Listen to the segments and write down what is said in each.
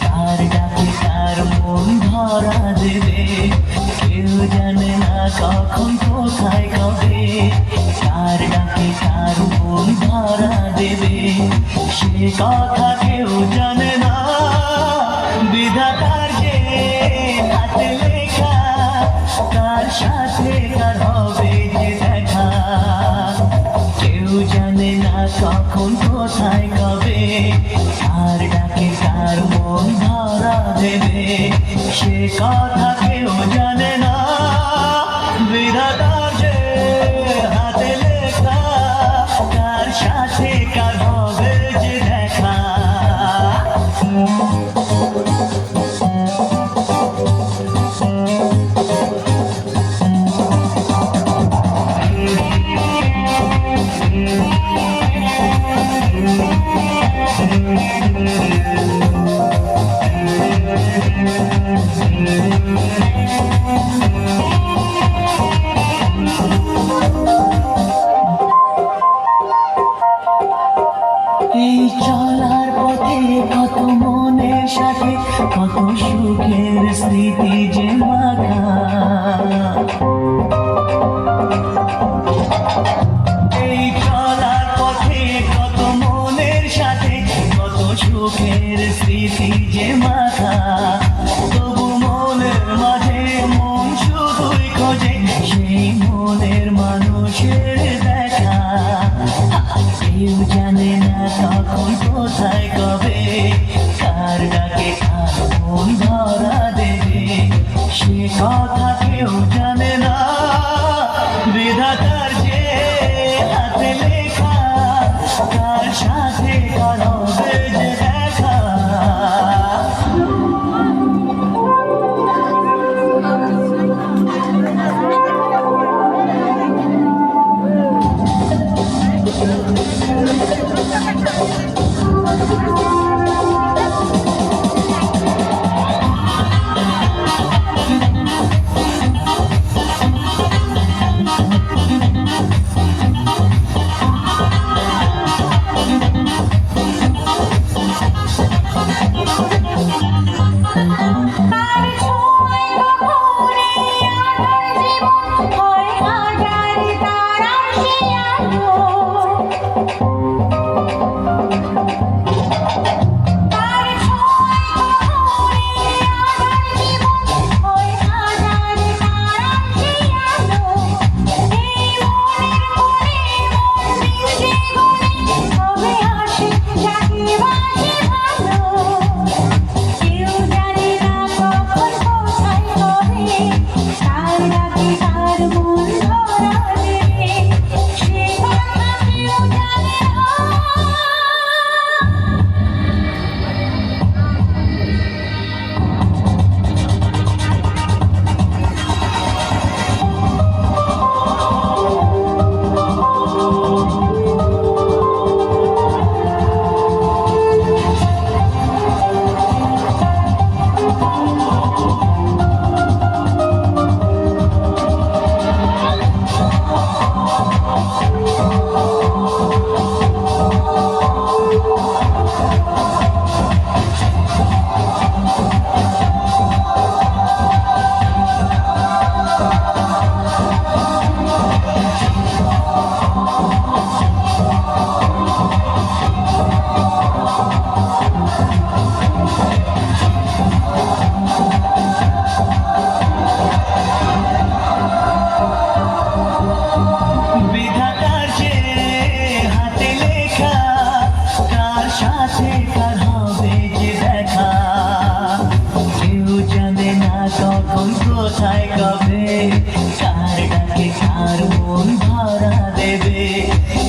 তার ডাকে তার মন ধরা দেবে কেউ জানে না কখন কোথায় কবে তার ডাকে তার মন ধরা দেবে সে কথা কেউ জানে না বিধাতার যে হাতে লেখা, তার সাথে তার দেবে সে সাথে কত সুখের স্মৃতি যে মাখা। এই চলার পথে কত সাথে কত সুখের স্মৃতি যে মাথা তবু মনের মাঝে মন শুধুই খোঁজে সেই মনের মানুষের দেখা। কেউ জানে না কখন কোথায় কবে কার ডাকে মন ধরা দেবে সে কথা কেউ ขอให้อาจารย์ตารักที่ยาโย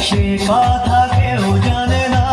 সে কথা কেউ জানে না।